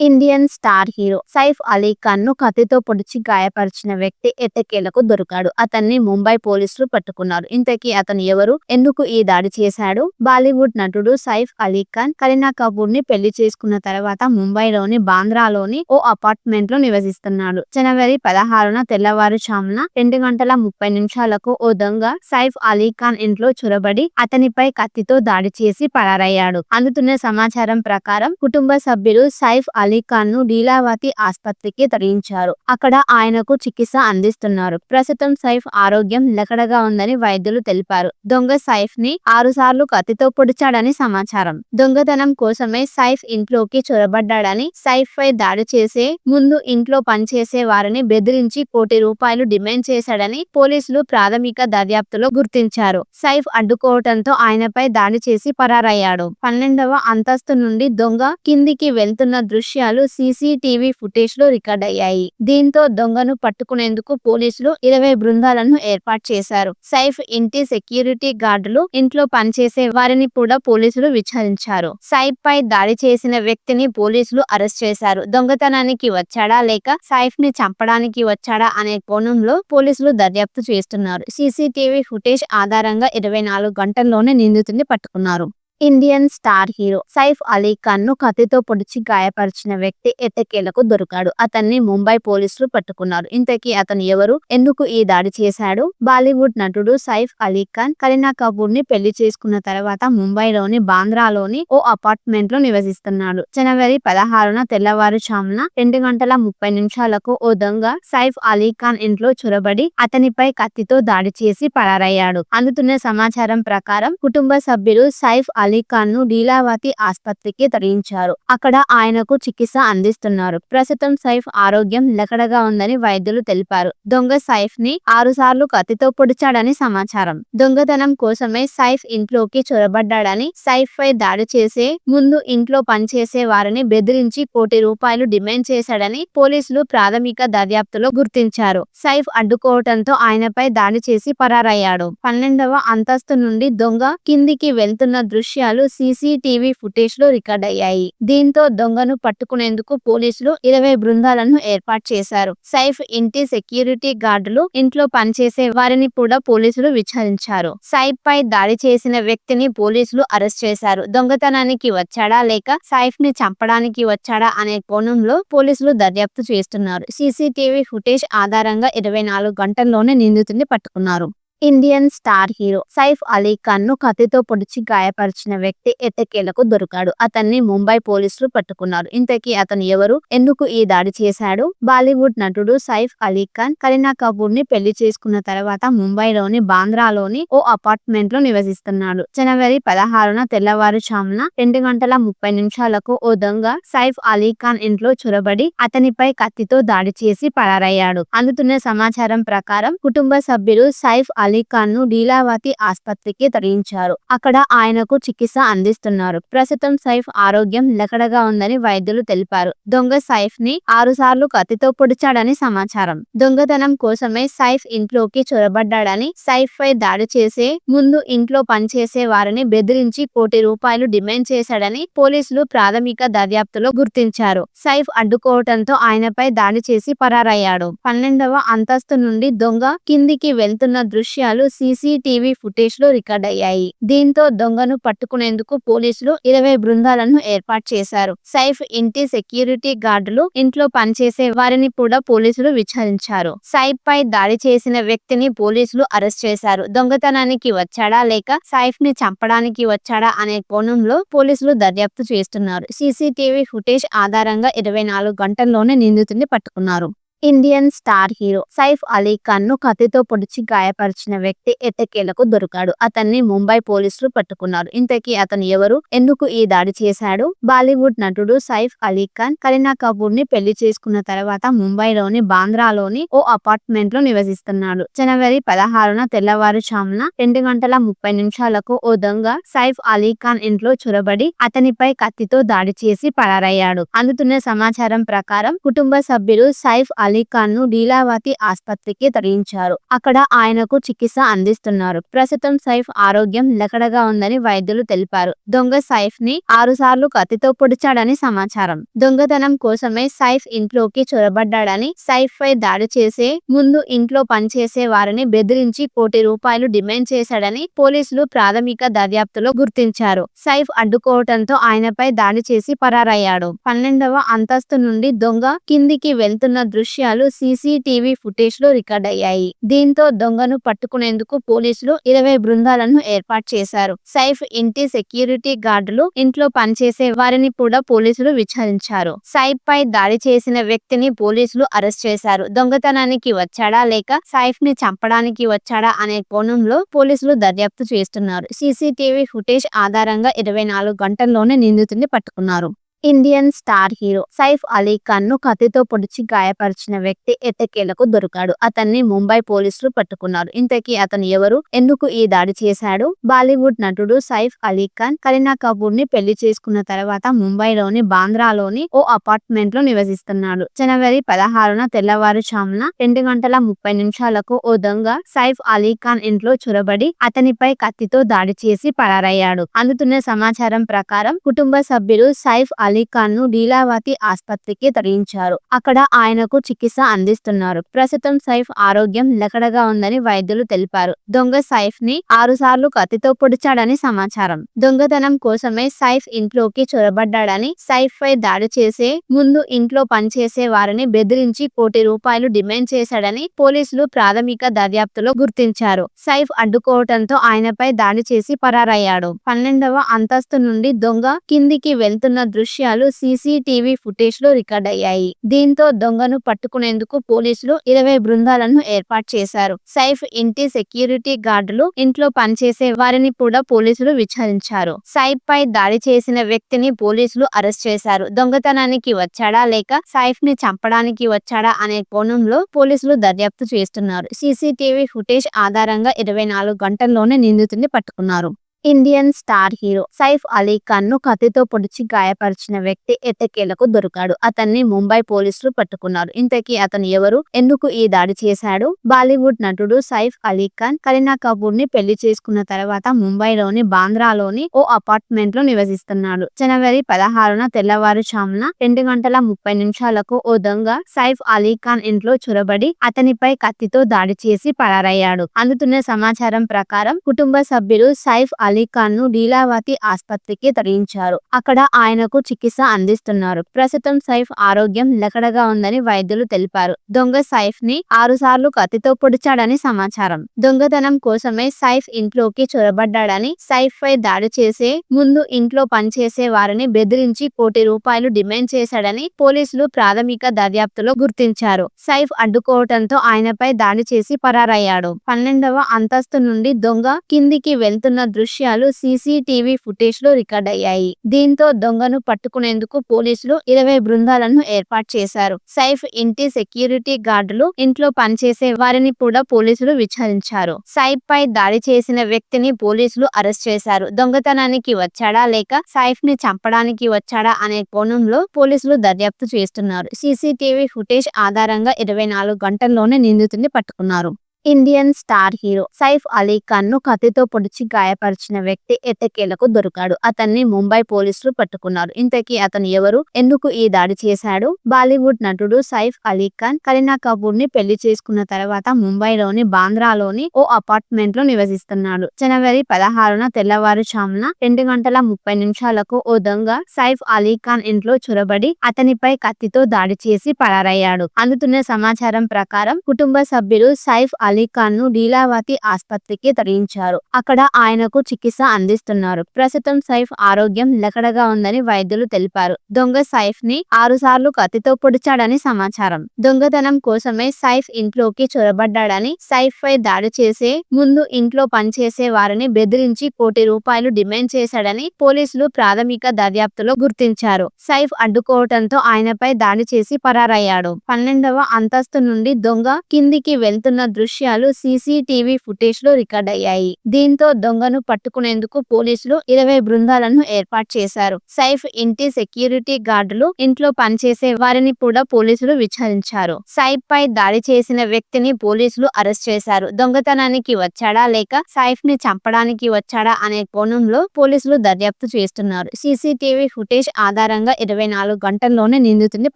Indian star hero Saif Ali ఖాన్ను కత్తితో పొడిచి గాయపరిచిన వ్యక్తి ఎట్టకేలకు దొరికాడు. అతన్ని ముంబై పోలీసులు పట్టుకున్నారు. ఇంతకీ అతను ఎవరు? ఎందుకు ఈ దాడి చేశాడు? బాలీవుడ్ నటుడు సైఫ్ అలీ ఖాన్ కరీనా కపూర్ని పెళ్ళి చేసుకున్న తర్వాత ముంబైలోని బాంద్రాలోని ఓ అపార్ట్మెంట్లో నివసిస్తున్నాడు. జనవరి పదహారున తెల్లవారుజామున రెండు గంటల ముప్పై నిమిషాలకు ఓ దొంగ సైఫ్ అలీ ఖాన్ ఇంట్లో చొరబడి అతనిపై కత్తితో దాడి చేసి పరారయ్యాడు. అందుతున్న సమాచారం ప్రకారం కుటుంబ సభ్యులు సైఫ్ అలీ ఖాన్ను లీలావతి ఆసుపత్రికి తరలించారు. అక్కడ ఆయనకు చికిత్స అందిస్తున్నారు. ప్రస్తుతం సైఫ్ ఆరోగ్యం లకడగా ఉందని వైద్యులు తెలిపారు. దొంగ సైఫ్ని ఆరు సార్లు కత్తితో పొడిచాడని సమాచారం. దొంగతనం కోసమే సైఫ్ ఇంట్లోకి చొరబడ్డాడని సైఫ్ పై దాడి చేసే ముందు ఇంట్లో పనిచేసే వారిని బెదిరించి కోటి రూపాయలు డిమాండ్ చేశాడని పోలీసులు ప్రాథమిక దర్యాప్తులో గుర్తించారు. సైఫ్ అడ్డుకోవటంతో ఆయనపై దాడి చేసి పరారయ్యాడు. పన్నెండవ అంతస్తు నుండి దొంగ కిందికి వెళ్తున్న దృశ్యం దృశ్యాలు సీసీటీవీ ఫుటేజ్లో రికార్డ్ అయ్యాయి. దీంతో దొంగను పట్టుకునేందుకు పోలీసులు ఇరవై బృందాలను ఏర్పాటు చేశారు. సైఫ్ ఇంటి సెక్యూరిటీ గార్డులు ఇంట్లో పనిచేసే వారిని కూడా పోలీసులు విచారించారు. సైఫ్ పై దాడి చేసిన వ్యక్తిని పోలీసులు అరెస్ట్ చేశారు. దొంగతనానికి వచ్చాడా లేక సైఫ్ని చంపడానికి వచ్చాడా అనే కోణంలో పోలీసులు దర్యాప్తు చేస్తున్నారు. సీసీటీవీ ఫుటేజ్ ఆధారంగా ఇరవై నాలుగు గంటల్లోనే నిందితుడిని పట్టుకున్నారు. Indian star hero Saif Ali ఖాన్ను కత్తితో పొడిచి గాయపరిచిన వ్యక్తి ఎట్టకేలకు దొరికాడు. అతన్ని ముంబై పోలీసులు పట్టుకున్నారు. ఇంతకీ అతను ఎవరు? ఎందుకు ఈ దాడి చేశాడు? బాలీవుడ్ నటుడు సైఫ్ అలీ ఖాన్ కరీనా కపూర్ని పెళ్ళి చేసుకున్న తర్వాత ముంబైలోని బాంద్రాలోని ఓ అపార్ట్మెంట్లో నివసిస్తున్నాడు. జనవరి పదహారున తెల్లవారుజామున రెండు గంటల ముప్పై నిమిషాలకు ఓ దొంగ సైఫ్ అలీ ఖాన్ ఇంట్లో చొరబడి అతనిపై కత్తితో దాడి చేసి పరారయ్యాడు. అందుతున్న సమాచారం ప్రకారం కుటుంబ సభ్యులు సైఫ్ అలీ ఖాన్ను లీలావతి ఆసుపత్రికి తరలించారు. అక్కడ ఆయనకు చికిత్స అందిస్తున్నారు. ప్రస్తుతం సైఫ్ ఆరోగ్యం లకడగా ఉందని వైద్యులు తెలిపారు. దొంగ సైఫ్ని ఆరు సార్లు కత్తితో పొడిచాడని సమాచారం. దొంగతనం కోసమే సైఫ్ ఇంట్లోకి చొరబడ్డాడని సైఫ్ పై దాడి చేసే ముందు ఇంట్లో పనిచేసే వారిని బెదిరించి కోటి రూపాయలు డిమాండ్ చేశాడని పోలీసులు ప్రాథమిక దర్యాప్తులో గుర్తించారు. సైఫ్ అడ్డుకోవటంతో ఆయనపై దాడి చేసి పరారయ్యాడు. పన్నెండవ అంతస్తు నుండి దొంగ కిందికి వెళ్తున్న దృశ్యం దృశ్యాలు సీసీటీవీ ఫుటేజ్లో రికార్డ్ అయ్యాయి. దీంతో దొంగను పట్టుకునేందుకు పోలీసులు ఇరవై బృందాలను ఏర్పాటు చేశారు. సైఫ్ ఇంటి సెక్యూరిటీ గార్డులు ఇంట్లో పనిచేసే వారిని కూడా పోలీసులు విచారించారు. సైఫ్ పై దాడి చేసిన వ్యక్తిని పోలీసులు అరెస్ట్ చేశారు. దొంగతనానికి వచ్చాడా లేక సైఫ్ని చంపడానికి వచ్చాడా అనే కోణంలో పోలీసులు దర్యాప్తు చేస్తున్నారు. సీసీటీవీ ఫుటేజ్ ఆధారంగా ఇరవై నాలుగు గంటల్లోనే నిందితుడిని పట్టుకున్నారు. Indian star hero Saif Ali ఖాన్ను కత్తితో పొడిచి గాయపరిచిన వ్యక్తి ఎట్టకేలకు దొరికాడు. అతన్ని ముంబై పోలీసులు పట్టుకున్నారు. ఇంతకీ అతను ఎవరు? ఎందుకు ఈ దాడి చేశాడు? బాలీవుడ్ నటుడు సైఫ్ అలీ ఖాన్ కరీనా కపూర్ని పెళ్ళి చేసుకున్న తర్వాత ముంబైలోని బాంద్రాలోని ఓ అపార్ట్మెంట్లో నివసిస్తున్నాడు. జనవరి పదహారున తెల్లవారుజామున రెండు గంటల ముప్పై నిమిషాలకు ఓ దొంగ సైఫ్ అలీ ఖాన్ ఇంట్లో చొరబడి అతనిపై కత్తితో దాడి చేసి పరారయ్యాడు. అందుతున్న సమాచారం ప్రకారం కుటుంబ సభ్యులు సైఫ్ అలీ ఖాన్ను లీలావతి ఆసుపత్రికి తరలించారు. అక్కడ ఆయనకు చికిత్స అందిస్తున్నారు. ప్రస్తుతం సైఫ్ ఆరోగ్యం లకడగా ఉందని వైద్యులు తెలిపారు. దొంగ సైఫ్ని ఆరు సార్లు కత్తితో పొడిచాడని సమాచారం. దొంగతనం కోసమే సైఫ్ ఇంట్లోకి చొరబడ్డాడని సైఫ్ పై దాడి చేసే ముందు ఇంట్లో పనిచేసే వారిని బెదిరించి కోటి రూపాయలు డిమాండ్ చేశాడని పోలీసులు ప్రాథమిక దర్యాప్తులో గుర్తించారు. సైఫ్ అడ్డుకోవటంతో ఆయనపై దాడి చేసి పరారయ్యాడు. పన్నెండవ అంతస్తు నుండి దొంగ కిందికి వెళ్తున్న దృశ్యం దృశ్యాలు సీసీటీవీ ఫుటేజ్లో రికార్డ్ అయ్యాయి. దీంతో దొంగను పట్టుకునేందుకు పోలీసులు ఇరవై బృందాలను ఏర్పాటు చేశారు. సైఫ్ ఇంటి సెక్యూరిటీ గార్డులు ఇంట్లో పనిచేసే వారిని కూడా పోలీసులు విచారించారు. సైఫ్ పై దాడి చేసిన వ్యక్తిని పోలీసులు అరెస్ట్ చేశారు. దొంగతనానికి వచ్చాడా లేక సైఫ్ని చంపడానికి వచ్చాడా అనే కోణంలో పోలీసులు దర్యాప్తు చేస్తున్నారు. సీసీటీవీ ఫుటేజ్ ఆధారంగా ఇరవై నాలుగు గంటల్లోనే నిందితుడిని పట్టుకున్నారు. Indian star hero Saif Ali ఖాన్ను కత్తితో పొడిచి గాయపరిచిన వ్యక్తి ఎట్టకేలకు దొరికాడు. అతన్ని ముంబై పోలీసులు పట్టుకున్నారు. ఇంతకీ అతను ఎవరు? ఎందుకు ఈ దాడి చేశాడు? బాలీవుడ్ నటుడు సైఫ్ అలీ ఖాన్ కరీనా కపూర్ని పెళ్ళి చేసుకున్న తర్వాత ముంబైలోని బాంద్రాలోని ఓ అపార్ట్మెంట్లో నివసిస్తున్నాడు. జనవరి పదహారున తెల్లవారుజామున రెండు గంటల ముప్పై నిమిషాలకు ఓ దొంగ సైఫ్ అలీ ఖాన్ ఇంట్లో చొరబడి అతనిపై కత్తితో దాడి చేసి పరారయ్యాడు. అందుతున్న సమాచారం ప్రకారం కుటుంబ సభ్యులు సైఫ్ అలీ ఖాన్ను లీలావతి ఆసుపత్రికి తరలించారు. అక్కడ ఆయనకు చికిత్స అందిస్తున్నారు. ప్రస్తుతం సైఫ్ ఆరోగ్యం లకడగా ఉందని వైద్యులు తెలిపారు. దొంగ సైఫ్ని ఆరు సార్లు కత్తితో పొడిచాడని సమాచారం. దొంగతనం కోసమే సైఫ్ ఇంట్లోకి చొరబడ్డాడని సైఫ్ పై దాడి చేసే ముందు ఇంట్లో పనిచేసే వారిని బెదిరించి కోటి రూపాయలు డిమాండ్ చేశాడని పోలీసులు ప్రాథమిక దర్యాప్తులో గుర్తించారు. సైఫ్ అడ్డుకోవటంతో ఆయనపై దాడి చేసి పరారయ్యాడు. పన్నెండవ అంతస్తు నుండి దొంగ కిందికి వెళ్తున్న దృశ్యం దృశ్యాలు సీసీటీవీ ఫుటేజ్లో రికార్డ్ అయ్యాయి. దీంతో దొంగను పట్టుకునేందుకు పోలీసులు ఇరవై బృందాలను ఏర్పాటు చేశారు. సైఫ్ ఇంటి సెక్యూరిటీ గార్డులు ఇంట్లో పనిచేసే వారిని కూడా పోలీసులు విచారించారు. సైఫ్ పై దాడి చేసిన వ్యక్తిని పోలీసులు అరెస్ట్ చేశారు. దొంగతనానికి వచ్చాడా లేక సైఫ్ని చంపడానికి వచ్చాడా అనే కోణంలో పోలీసులు దర్యాప్తు చేస్తున్నారు. సీసీటీవీ ఫుటేజ్ ఆధారంగా ఇరవై నాలుగు గంటల్లోనే నిందితుడిని పట్టుకున్నారు. Indian star hero Saif Ali ఖాన్ను కత్తితో పొడిచి గాయపరిచిన వ్యక్తి ఎట్టకేలకు దొరికాడు. అతన్ని ముంబై పోలీసులు పట్టుకున్నారు. ఇంతకీ అతను ఎవరు? ఎందుకు ఈ దాడి చేశాడు? బాలీవుడ్ నటుడు సైఫ్ అలీ ఖాన్ కరీనా కపూర్ని పెళ్ళి చేసుకున్న తర్వాత ముంబైలోని బాంద్రాలోని ఓ అపార్ట్మెంట్లో నివసిస్తున్నాడు. జనవరి పదహారున తెల్లవారుజామున రెండు గంటల ముప్పై నిమిషాలకు ఓ దొంగ సైఫ్ అలీ ఖాన్ ఇంట్లో చొరబడి అతనిపై కత్తితో దాడి చేసి పరారయ్యాడు. అందుతున్న సమాచారం ప్రకారం కుటుంబ సభ్యులు సైఫ్ అలీ ఖాన్ను లీలావతి ఆసుపత్రికి తరలించారు. అక్కడ ఆయనకు చికిత్స అందిస్తున్నారు. ప్రస్తుతం సైఫ్ ఆరోగ్యం లకడగా ఉందని వైద్యులు తెలిపారు. దొంగ సైఫ్ని ఆరు సార్లు కత్తితో పొడిచాడని సమాచారం. దొంగతనం కోసమే సైఫ్ ఇంట్లోకి చొరబడ్డాడని సైఫ్ పై దాడి చేసే ముందు ఇంట్లో పనిచేసే వారిని బెదిరించి కోటి రూపాయలు డిమాండ్ చేశాడని పోలీసులు ప్రాథమిక దర్యాప్తులో గుర్తించారు. సైఫ్ అడ్డుకోవటంతో ఆయనపై దాడి చేసి పరారయ్యాడు. పన్నెండవ అంతస్తు నుండి దొంగ కిందికి వెళ్తున్న దృశ్యం దృశ్యాలు సీసీటీవీ ఫుటేజ్లో రికార్డ్ అయ్యాయి దీంతో దొంగను పట్టుకునేందుకు పోలీసులు ఇరవై బృందాలను ఏర్పాటు చేశారు. సైఫ్ ఇంటి సెక్యూరిటీ గార్డులు ఇంట్లో పనిచేసే వారిని కూడా పోలీసులు విచారించారు. సైఫ్ పై దాడి చేసిన వ్యక్తిని పోలీసులు అరెస్ట్ చేశారు. దొంగతనానికి వచ్చాడా లేక సైఫ్ని చంపడానికి వచ్చాడా అనే కోణంలో పోలీసులు దర్యాప్తు చేస్తున్నారు. సీసీటీవీ ఫుటేజ్ ఆధారంగా ఇరవై నాలుగు గంటల్లోనే నిందితుడిని పట్టుకున్నారు. Indian star hero Saif Ali ఖాన్ను కత్తితో పొడిచి గాయపరిచిన వ్యక్తి ఎట్టకేలకు దొరికాడు. అతన్ని ముంబై పోలీసులు పట్టుకున్నారు. ఇంతకీ అతను ఎవరు? ఎందుకు ఈ దాడి చేశాడు? బాలీవుడ్ నటుడు సైఫ్ అలీ ఖాన్ కరీనా కపూర్ని పెళ్ళి చేసుకున్న తర్వాత ముంబైలోని బాంద్రాలోని ఓ అపార్ట్మెంట్లో నివసిస్తున్నాడు. జనవరి పదహారున తెల్లవారుజామున రెండు గంటల ముప్పై నిమిషాలకు ఓ దొంగ సైఫ్ అలీ ఖాన్ ఇంట్లో చొరబడి అతనిపై కత్తితో దాడి చేసి పరారయ్యాడు. అందుతున్న సమాచారం ప్రకారం కుటుంబ సభ్యులు సైఫ్ అలీ ఖాన్ను లీలావతి ఆసుపత్రికి తరలించారు. అక్కడ ఆయనకు చికిత్స అందిస్తున్నారు. ప్రస్తుతం సైఫ్ ఆరోగ్యం లకడగా ఉందని వైద్యులు తెలిపారు. దొంగ సైఫ్ని ఆరు సార్లు కత్తితో పొడిచాడని సమాచారం. దొంగతనం కోసమే సైఫ్ ఇంట్లోకి చొరబడ్డాడని సైఫ్ పై దాడి చేసే ముందు ఇంట్లో పనిచేసే వారిని బెదిరించి కోటి రూపాయలు డిమాండ్ చేశాడని పోలీసులు ప్రాథమిక దర్యాప్తులో గుర్తించారు. సైఫ్ అడ్డుకోవటంతో ఆయనపై దాడి చేసి పరారయ్యాడు. పన్నెండవ అంతస్తు నుండి దొంగ కిందికి వెళ్తున్న దృశ్యం దృశ్యాలు సీసీటీవీ ఫుటేజ్లో రికార్డ్ అయ్యాయి దీంతో దొంగను పట్టుకునేందుకు పోలీసులు ఇరవై బృందాలను ఏర్పాటు చేశారు. సైఫ్ ఇంటి సెక్యూరిటీ గార్డులు ఇంట్లో పనిచేసే వారిని కూడా పోలీసులు విచారించారు. సైఫ్ పై దాడి చేసిన వ్యక్తిని పోలీసులు అరెస్ట్ చేశారు. దొంగతనానికి వచ్చాడా లేక సైఫ్ని చంపడానికి వచ్చాడా అనే కోణంలో పోలీసులు దర్యాప్తు చేస్తున్నారు. సీసీటీవీ ఫుటేజ్ ఆధారంగా ఇరవై నాలుగు గంటల్లోనే నిందితుడిని పట్టుకున్నారు. Indian star hero Saif Ali ఖాన్ను కత్తితో పొడిచి గాయపరిచిన వ్యక్తి ఎట్టకేలకు దొరికాడు. అతన్ని ముంబై పోలీసులు పట్టుకున్నారు. ఇంతకీ అతను ఎవరు? ఎందుకు ఈ దాడి చేశాడు? బాలీవుడ్ నటుడు సైఫ్ అలీ ఖాన్ కరీనా కపూర్ని పెళ్ళి చేసుకున్న తర్వాత ముంబైలోని బాంద్రాలోని ఓ అపార్ట్మెంట్లో నివసిస్తున్నాడు. జనవరి పదహారున తెల్లవారుజామున రెండు గంటల ముప్పై నిమిషాలకు ఓ దొంగ సైఫ్ అలీ ఖాన్ ఇంట్లో చొరబడి అతనిపై కత్తితో దాడి చేసి పరారయ్యాడు. అందుతున్న సమాచారం ప్రకారం కుటుంబ సభ్యులు సైఫ్ అలీఖాన్ను లీలావతి ఆసుపత్రికి తరలించారు. అక్కడ ఆయనకు చికిత్స అందిస్తున్నారు. ప్రస్తుతం సైఫ్ ఆరోగ్యం లకడగా ఉందని వైద్యులు తెలిపారు. దొంగ సైఫ్ని ఆరు సార్లు కత్తితో పొడిచాడని సమాచారం. దొంగతనం కోసమే సైఫ్ ఇంట్లోకి చొరబడ్డాడని సైఫ్ పై దాడి చేసే ముందు ఇంట్లో పనిచేసే వారిని బెదిరించి కోటి రూపాయలు డిమాండ్ చేశాడని పోలీసులు ప్రాథమిక దర్యాప్తులో గుర్తించారు. సైఫ్ అడ్డుకోవటంతో ఆయనపై దాడి చేసి పరారయ్యాడు. పన్నెండవ అంతస్తు నుండి దొంగ కిందికి వెళ్తున్న దృశ్యం దృశ్యాలు సీసీటీవీ ఫుటేజ్లో రికార్డ్ అయ్యాయి దీంతో దొంగను పట్టుకునేందుకు పోలీసులు ఇరవై బృందాలను ఏర్పాటు చేశారు. సైఫ్ ఇంటి సెక్యూరిటీ గార్డులు ఇంట్లో పనిచేసే వారిని కూడా పోలీసులు విచారించారు. సైఫ్ పై దాడి చేసిన వ్యక్తిని పోలీసులు అరెస్ట్ చేశారు. దొంగతనానికి వచ్చాడా లేక సైఫ్ని చంపడానికి వచ్చాడా అనే కోణంలో పోలీసులు దర్యాప్తు చేస్తున్నారు. సీసీటీవీ ఫుటేజ్ ఆధారంగా ఇరవై నాలుగు గంటల్లోనే నిందితుడిని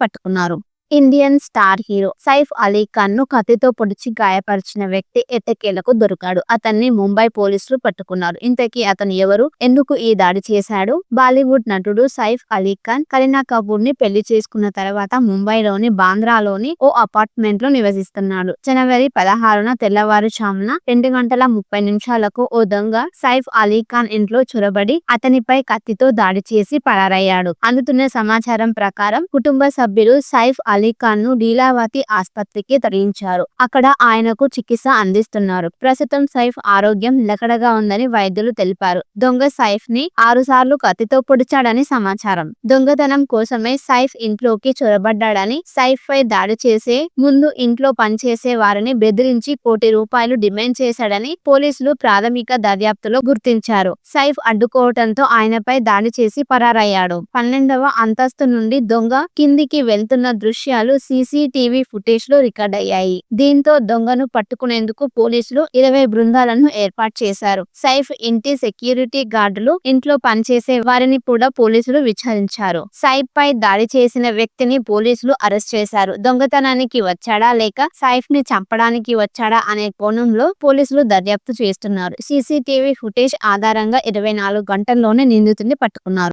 పట్టుకున్నారు. Indian star hero Saif Ali ఖాన్ను కత్తితో పొడిచి గాయపరిచిన వ్యక్తి ఎట్టకేలకు దొరికాడు. అతన్ని ముంబై పోలీసులు పట్టుకున్నారు. ఇంతకీ అతను ఎవరు? ఎందుకు ఈ దాడి చేశాడు? బాలీవుడ్ నటుడు సైఫ్ అలీ ఖాన్ కరీనా కపూర్ని పెళ్ళి చేసుకున్న తర్వాత ముంబైలోని బాంద్రాలోని ఓ అపార్ట్మెంట్లో నివసిస్తున్నాడు. జనవరి పదహారున తెల్లవారుజామున రెండు గంటల ముప్పై నిమిషాలకు ఓ దొంగ సైఫ్ అలీ ఖాన్ ఇంట్లో చొరబడి అతనిపై కత్తితో దాడి చేసి పరారయ్యాడు. అందుతున్న సమాచారం ప్రకారం కుటుంబ సభ్యులు సైఫ్ అలీఖాన్ను లీలావతి ఆసుపత్రికి తరలించారు. అక్కడ ఆయనకు చికిత్స అందిస్తున్నారు. ప్రస్తుతం సైఫ్ ఆరోగ్యం నిలకడగా ఉందని వైద్యులు తెలిపారు. దొంగ సైఫ్ని ఆరు సార్లు కత్తితో పొడిచాడని సమాచారం. దొంగతనం కోసమే సైఫ్ ఇంట్లోకి చొరబడ్డాడని సైఫ్ పై దాడి చేసే ముందు ఇంట్లో పనిచేసే వారిని బెదిరించి కోటి రూపాయలు డిమాండ్ చేశాడని పోలీసులు ప్రాథమిక దర్యాప్తులో గుర్తించారు. సైఫ్ అడ్డుకోవటంతో ఆయనపై దాడి చేసి పరారయ్యాడు. పన్నెండవ అంతస్తు నుండి దొంగ కిందికి వెళ్తున్న దృశ్యం దృశ్యాలు సీసీటీవీ ఫుటేజ్లో రికార్డ్ అయ్యాయి దీంతో దొంగను పట్టుకునేందుకు పోలీసులు ఇరవై బృందాలను ఏర్పాటు చేశారు. సైఫ్ ఇంటి సెక్యూరిటీ గార్డులు ఇంట్లో పనిచేసే వారిని కూడా పోలీసులు విచారించారు. సైఫ్ పై దాడి చేసిన వ్యక్తిని పోలీసులు అరెస్ట్ చేశారు. దొంగతనానికి వచ్చాడా లేక సైఫ్ని చంపడానికి వచ్చాడా అనే కోణంలో పోలీసులు దర్యాప్తు చేస్తున్నారు. సీసీటీవీ ఫుటేజ్ ఆధారంగా ఇరవై నాలుగు గంటల్లోనే నిందితుడిని పట్టుకున్నారు.